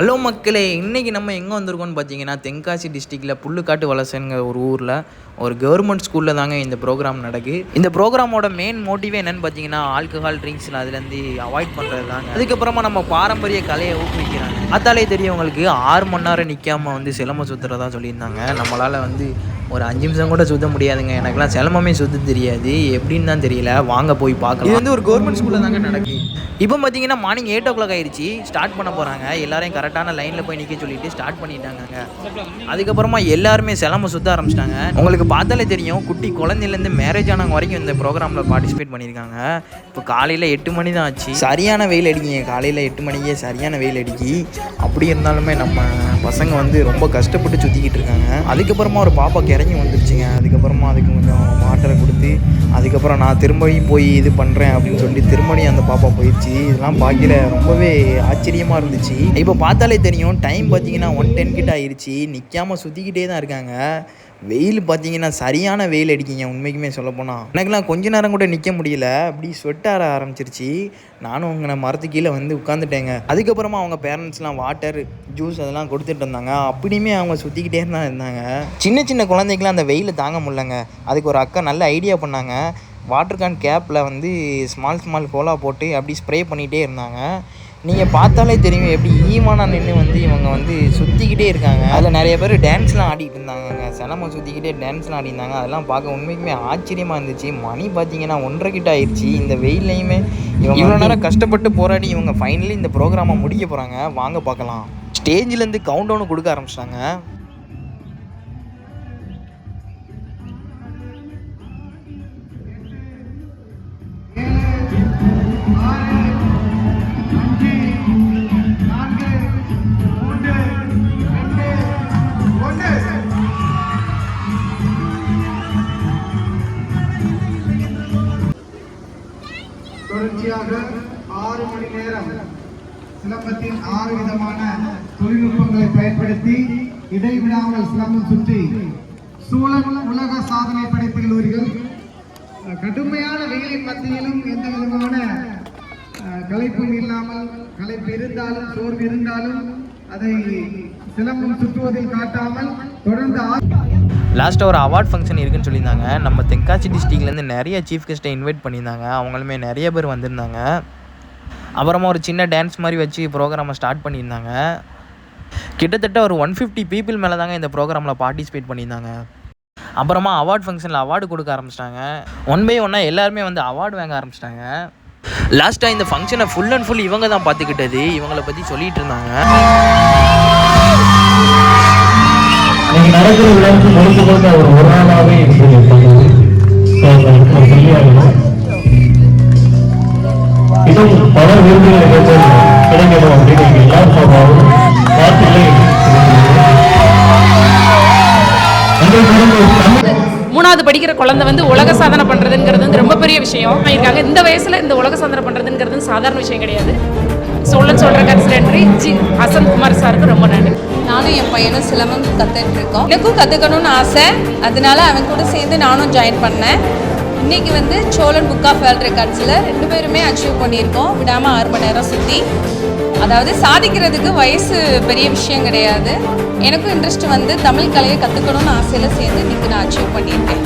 Hello மக்களே இன்றைக்கி நம்ம எங்கே வந்திருக்கோம்னு பார்த்தீங்கன்னா தென்காசி டிஸ்ட்ரிக்டில் புல்லுக்காட்டு வலசைங்கிற ஒரு ஊரில் ஒரு கவர்மெண்ட் ஸ்கூலில் தாங்க இந்த ப்ரோக்ராம் நடக்கு. இந்த ப்ரோக்ராமோட மெயின் மோட்டிவே என்னன்னு பார்த்தீங்கன்னா ஆல்கஹால் ட்ரிங்க்ஸில் அதுலேருந்து அவாய்ட் பண்ணுறது தாங்க. அதுக்கப்புறமா நம்ம பாரம்பரிய கலையை ஊக்குவிக்கிறாங்க. அதாலே தெரியவங்களுக்கு ஆறு மணி நேரம் நிற்காம வந்து சிலம்ப சுற்றுறதா சொல்லியிருந்தாங்க. நம்மளால் வந்து ஒரு அஞ்சு நிமிஷம் கூட சுத்த முடியாதுங்க. எனக்குலாம் சிலம்பமே சுத்த தெரியாது. எப்படின்னு தான் தெரியல. வாங்க போய் பார்க்கலாம். இது வந்து ஒரு கவர்மெண்ட் ஸ்கூலில் தாங்க நடக்கு இப்போ பார்த்தீங்கன்னா மார்னிங் எயிட் ஓ கிளாக் ஆயிடுச்சு. ஸ்டார்ட் பண்ண போகிறாங்க எல்லாரையும் கரெக்டான லைனில் போய் நிற்க சொல்லிட்டு ஸ்டார்ட் பண்ணிட்டாங்க. அதுக்கப்புறமா எல்லாருமே சிலம்ப சுத்த ஆரம்பிச்சிட்டாங்க. உங்களுக்கு பார்த்தாலே தெரியும் குட்டி குழந்தையிலேருந்து மேரேஜ் ஆனவங்க வரைக்கும் இந்த ப்ரோக்ராமில் பார்ட்டிசிபேட் பண்ணியிருக்காங்க. இப்போ காலையில் எட்டு மணி தான் ஆச்சு. சரியான வெயில் அடிக்குங்க. காலையில் எட்டு மணிக்கே சரியான வெயில் அடிக்கி. அப்படி இருந்தாலுமே நம்ம பசங்க வந்து ரொம்ப கஷ்டப்பட்டு சுற்றிக்கிட்டு இருக்காங்க. அதுக்கப்புறமா ஒரு பாப்பா கிறங்கி வந்துருச்சுங்க. அதுக்கப்புறமா அதுக்கு கொஞ்சம் வாட்டரை கொடுத்து அதுக்கப்புறம் நான் திரும்பியும் போய் இது பண்ணுறேன் அப்படின்னு சொல்லி திரும்பியும் அந்த பாப்பா போயிடுச்சு. இதெல்லாம் பார்க்கல ரொம்பவே ஆச்சரியமாக இருந்துச்சு. இப்போ பார்த்தாலே தெரியும் டைம் பார்த்தீங்கன்னா ஒன் டென் கிட்ட ஆயிடுச்சு நிற்காம சுற்றிக்கிட்டே தான் இருக்காங்க. வெயில் பார்த்தீங்கன்னா சரியான வெயில் அடிக்கிங்க உண்மைக்குமே சொல்லப்போனால் எனக்குலாம் கொஞ்ச நேரம் கூட நிற்க முடியல. அப்படி ஸ்வெட் ஆற ஆரம்பிச்சிருச்சு. நானும் அவங்க மரத்து கீழே வந்து உட்காந்துட்டேங்க அதுக்கப்புறமா அவங்க பேரண்ட்ஸ்லாம் வாட்டர் ஜூஸ் அதெல்லாம் கொடுத்துட்டு இருந்தாங்க. அப்படியுமே அவங்க சுற்றிக்கிட்டே தான் இருந்தாங்க. சின்ன சின்ன குழந்தைக்கெலாம் அந்த வெயிலை தாங்க முடியலங்க. அதுக்கு ஒரு அக்கா நல்ல ஐடியா பண்ணாங்க. வாட்டர் கேன் கேப்பில் வந்து ஸ்மால் ஸ்மால் கோலா போட்டு அப்படி ஸ்ப்ரே பண்ணிகிட்டே இருந்தாங்க. நீங்கள் பார்த்தாலே தெரியும் எப்படி ஈமானா நின்று வந்து இவங்க வந்து சுற்றிக்கிட்டே இருக்காங்க. அதில் நிறைய பேர் டான்ஸ்லாம் ஆடிட்டு இருந்தாங்க சிலம சுற்றிக்கிட்டே டான்ஸ்லாம் ஆடிருந்தாங்க அதெல்லாம் பார்க்க உண்மைக்குமே ஆச்சரியமாக இருந்துச்சு. மணி பார்த்தீங்கன்னா ஒன்றரை கிட்ட ஆயிடுச்சு இந்த வெயில்லையுமே இவங்க இவ்வளோ நேரம் கஷ்டப்பட்டு போராடி இவங்க ஃபைனலி இந்த ப்ரோக்ராமை முடிக்க போகிறாங்க வாங்க பார்க்கலாம். ஸ்டேஜ்லேருந்து கவுண்ட் டவுன் கொடுக்க ஆரம்பிச்சிட்டாங்க. தொடர்ச்சியாக ஆறு மணி நேரம் சிலம்பத்தின் ஆறு விதமான தொழில்நுட்பங்களை பயன்படுத்தி இடைவிடாமல் சிலம்பம் சுற்றி சூழல் உலக சாதனை படைத்த கல்லூரிகள் கடுமையான வெயிலின் மத்தியிலும் எந்த விதமான கலைப்பும் களைப்பும் இல்லாமல் களைப்பு இருந்தாலும் சோர்வு இருந்தாலும் அதை சிலம்பம் சுற்றுவதை காட்டாமல் தொடர்ந்து லாஸ்ட்டாக ஒரு அவார்ட் ஃபங்க்ஷன் இருக்குன்னு சொல்லியிருந்தாங்க. நம்ம தென்காசி டிஸ்ட்ரிக்ட்லேருந்து நிறைய சீஃப் கெஸ்ட்டை இன்வைட் பண்ணியிருந்தாங்க. அவங்களுமே நிறைய பேர் வந்திருந்தாங்க. அப்புறமா ஒரு சின்ன டான்ஸ் மாதிரி வச்சு ப்ரோக்ராமை ஸ்டார்ட் பண்ணியிருந்தாங்க. கிட்டத்தட்ட ஒரு ஒன் ஃபிஃப்டி பீப்புள் மேலே தாங்க இந்த ப்ரோக்ராமில் பார்ட்டிசிபேட் பண்ணியிருந்தாங்க. அப்புறமா அவார்ட் ஃபங்க்ஷனில் அவார்டு கொடுக்க ஆரம்பிச்சிட்டாங்க. ஒன் பை ஒன்னாக எல்லாருமே வந்து அவார்டு வாங்க ஆரம்பிச்சிட்டாங்க. லாஸ்ட்டாக இந்த ஃபங்க்ஷனை ஃபுல் அண்ட் ஃபுல் இவங்க தான் பார்த்துக்கிட்டது. இவங்களை பற்றி சொல்லிகிட்டு இருந்தாங்க. இன்னைக்கு நடக்கிற விழாவுக்கு முழுக்க முழுக்க ஒரு இன்னும் பல கிடைக்கணும் அப்படின்னு எல்லாரும் பார்த்துலே மூணாவது படிக்கிற குழந்தை வந்து உலக சாதனை பண்ணுறதுங்கிறது வந்து ரொம்ப பெரிய விஷயம். இருக்காங்க. இந்த வயசில் இந்த உலக சாதனை பண்ணுறதுங்கிறது சாதாரண விஷயம் கிடையாது. சொல்ல சொல்கிற கன்சிடென்ட்ரி பையனும் சிலம்பம் கற்றுட்டு இருக்கோம் எனக்கும் கற்றுக்கணும்னு ஆசை. அதனால அவன் கூட சேர்ந்து நானும் ஜாயின் பண்ணேன். இன்னைக்கு வந்து சோழன் புக் ஆஃப் வேர்ல்ட் ரெக்கார்ட்ஸில் ரெண்டு பேருமே அச்சீவ் பண்ணியிருக்கோம். விடாமல் ஆறு மணி நேரம் சுற்றி அதாவது சாதிக்கிறதுக்கு வயசு பெரிய விஷயம் கிடையாது. எனக்கும் இன்ட்ரெஸ்ட் வந்து தமிழ் கலையை கற்றுக்கணும்னு ஆசையில் சேர்ந்து இன்றைக்கி நான் அச்சீவ் பண்ணியிருக்கேன்.